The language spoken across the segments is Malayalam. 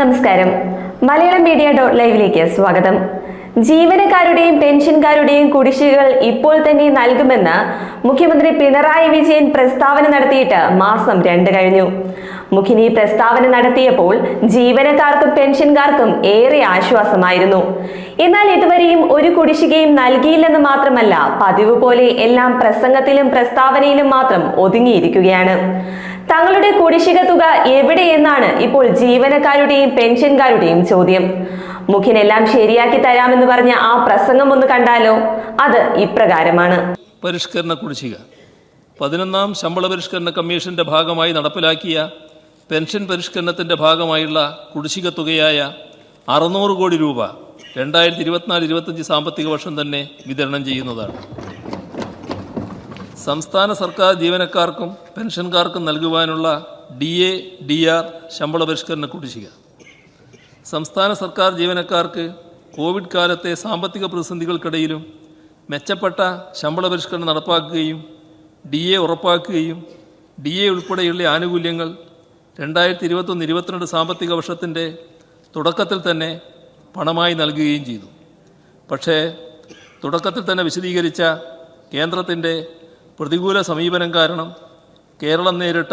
നമസ്കാരം. മലയാളം മീഡിയ ഡോട്ട് ലൈവിലേക്ക് സ്വാഗതം. ജീവനക്കാരുടെയും പെൻഷൻകാരുടെയും കുടിശ്ശികകൾ ഇപ്പോൾ തന്നെ നൽകുമെന്ന് മുഖ്യമന്ത്രി പിണറായി വിജയൻ പ്രസ്താവന നടത്തിയിട്ട് മാസം രണ്ട് കഴിഞ്ഞു. ഈ പ്രസ്താവന നടത്തിയപ്പോൾ ജീവനക്കാർക്കും പെൻഷൻകാർക്കും ഏറെ ആശ്വാസമായിരുന്നു. എന്നാൽ ഇതുവരെയും ഒരു കുടിശ്ശികയും നൽകിയില്ലെന്ന് മാത്രമല്ല പതിവ് പോലെ എല്ലാം പ്രസംഗത്തിലും പ്രസ്താവനയിലും മാത്രം ഒതുങ്ങിയിരിക്കുകയാണ്. തങ്ങളുടെ കുടിശ്ശിക തുക എവിടെയെന്നാണ് ഇപ്പോൾ ജീവനക്കാരുടെയും പെൻഷൻകാരുടെയും ചോദ്യം. മുഖ്യനെല്ലാം ശരിയാക്കി തരാമെന്ന് പറഞ്ഞ ആ പ്രസംഗം ഒന്ന് കണ്ടാലോ? അത് ഇപ്രകാരമാണ്. പരിഷ്കരണ കുടിശ്ശിക. പതിനൊന്നാം ശമ്പള പരിഷ്കരണ കമ്മീഷന്റെ ഭാഗമായി നടപ്പിലാക്കിയ പെൻഷൻ പരിഷ്കരണത്തിന്റെ ഭാഗമായുള്ള കുടിശ്ശിക തുകയായ അറുന്നൂറ് കോടി രൂപ രണ്ടായിരത്തി ഇരുപത്തിനാല് ഇരുപത്തഞ്ച് സാമ്പത്തിക വർഷം തന്നെ വിതരണം ചെയ്യുന്നതാണ്. സംസ്ഥാന സർക്കാർ ജീവനക്കാർക്കും പെൻഷൻകാർക്കും നൽകുവാനുള്ള ഡി എ ഡി ആർ ശമ്പള പരിഷ്കരണ കുടിശ്ശിക സംസ്ഥാന സർക്കാർ ജീവനക്കാർക്ക് കോവിഡ് കാലത്തെ സാമ്പത്തിക പ്രതിസന്ധികൾക്കിടയിലും മെച്ചപ്പെട്ട ശമ്പള പരിഷ്കരണം നടപ്പാക്കുകയും ഡി എ ഉറപ്പാക്കുകയും ഡി എ ഉൾപ്പെടെയുള്ള ആനുകൂല്യങ്ങൾ രണ്ടായിരത്തി ഇരുപത്തൊന്ന് ഇരുപത്തിരണ്ട് സാമ്പത്തിക വർഷത്തിന്റെ തുടക്കത്തിൽ തന്നെ പണമായി നൽകുകയും ചെയ്തു. പക്ഷേ തുടക്കത്തിൽ തന്നെ വിശദീകരിച്ച കേന്ദ്രത്തിന്റെ പ്രതികൂല സമീപനം കാരണം കേരളം നേരിട്ട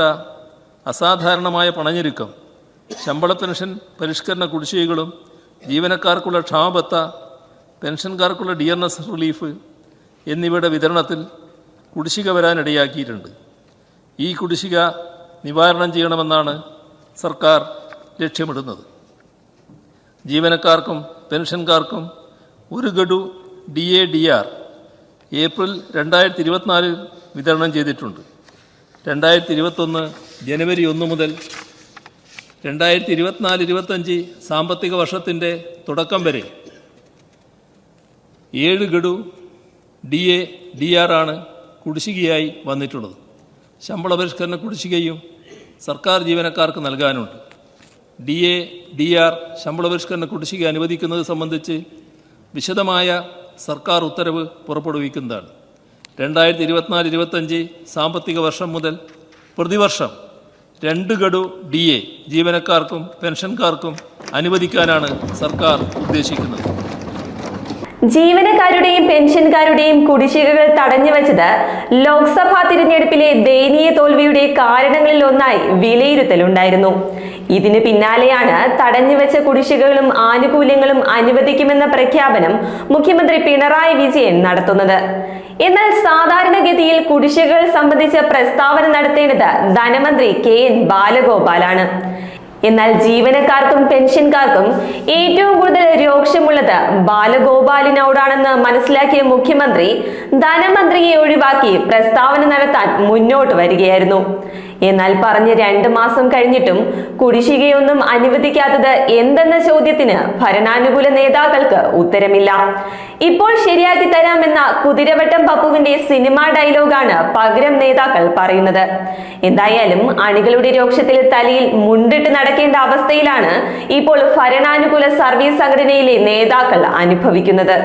അസാധാരണമായ പണഞ്ഞിരുക്കം ശമ്പള പെൻഷൻ പരിഷ്കരണ കുടിശ്ശികകളും ജീവനക്കാർക്കുള്ള ക്ഷാമബത്ത പെൻഷൻകാർക്കുള്ള ഡി എൻ എസ് റിലീഫ് എന്നിവയുടെ വിതരണത്തിൽ കുടിശ്ശിക വരാനിടയാക്കിയിട്ടുണ്ട്. ഈ കുടിശ്ശിക നിവാരണം ചെയ്യണമെന്നാണ് സർക്കാർ ലക്ഷ്യമിടുന്നത്. ജീവനക്കാർക്കും പെൻഷൻകാർക്കും ഒരു ഗഡു D A D R April രണ്ടായിരത്തി ഇരുപത്തിനാലിൽ വിതരണം ചെയ്തിട്ടുണ്ട്. രണ്ടായിരത്തി ഇരുപത്തൊന്ന് ജനുവരി ഒന്ന് മുതൽ രണ്ടായിരത്തി ഇരുപത്തിനാല് ഇരുപത്തഞ്ച് സാമ്പത്തിക വർഷത്തിന്റെ തുടക്കം വരെ ഏഴ് ഗഡു ഡി എ ഡി ആർ ആണ് കുടിശ്ശികയായി വന്നിട്ടുള്ളത്. ശമ്പള പരിഷ്കരണ കുടിശ്ശികയും സർക്കാർ ജീവനക്കാർക്ക് നൽകാനുണ്ട്. ഡി എ ഡി ആർ ശമ്പള പരിഷ്കരണ കുടിശ്ശിക അനുവദിക്കുന്നത് സംബന്ധിച്ച് വിശദമായ സർക്കാർ ഉത്തരവ് പുറപ്പെടുവിക്കുന്നതാണ്. രണ്ടായിരത്തി ഇരുപത്തിനാല് ഇരുപത്തഞ്ച് സാമ്പത്തിക വർഷം മുതൽ പ്രതിവർഷം രണ്ട് ഗഡു ഡി എ ജീവനക്കാർക്കും പെൻഷൻകാർക്കും അനുവദിക്കാനാണ് സർക്കാർ ഉദ്ദേശിക്കുന്നത്. ജീവനക്കാരുടെയും പെൻഷൻകാരുടെയും കുടിശ്ശികകൾ തടഞ്ഞുവച്ചത് ലോക്സഭാ തിരഞ്ഞെടുപ്പിലെ ദയനീയ തോൽവിയുടെ കാരണങ്ങളിൽ ഒന്നായി വിലയിരുത്തലുണ്ടായിരുന്നു. ഇതിന് പിന്നാലെയാണ് തടഞ്ഞു വെച്ച കുടിശ്ശികകളും ആനുകൂല്യങ്ങളും അനുവദിക്കുമെന്ന പ്രഖ്യാപനം മുഖ്യമന്ത്രി പിണറായി വിജയൻ നടത്തുന്നത്. എന്നാൽ സാധാരണഗതിയിൽ കുടിശ്ശികകൾ സംബന്ധിച്ച പ്രസ്താവന നടത്തേണ്ടത് ധനമന്ത്രി കെ എൻ ബാലഗോപാലാണ്. എന്നാൽ ജീവനക്കാർക്കും പെൻഷൻകാർക്കും ഏറ്റവും കൂടുതൽ രോക്ഷമുള്ളത് ബാലഗോപാലിനോടാണെന്ന് മനസ്സിലാക്കിയ മുഖ്യമന്ത്രി ധനമന്ത്രിയെ ഒഴിവാക്കി പ്രസ്താവന നടത്താൻ മുന്നോട്ട് വരികയായിരുന്നു. എന്നാൽ പറഞ്ഞ് രണ്ട് മാസം കഴിഞ്ഞിട്ടും കുടിശ്ശികയൊന്നും അനുവദിക്കാത്തത് എന്തെന്ന ചോദ്യത്തിന് ഭരണാനുകൂല നേതാക്കൾക്ക് ഉത്തരമില്ല. ഇപ്പോൾ ശരിയാക്കി തരാമെന്ന കുതിരവട്ടം പപ്പുവിന്റെ സിനിമാ ഡയലോഗാണ് പകരം നേതാക്കൾ പറയുന്നത്. എന്തായാലും അണികളുടെ രോക്ഷത്തിൽ തലയിൽ മുണ്ടിട്ട് നടക്കേണ്ട അവസ്ഥയിലാണ് ഇപ്പോൾ ഭരണാനുകൂല സർവീസ് സംഘടനയിലെ നേതാക്കൾ അനുഭവിക്കുന്നത്.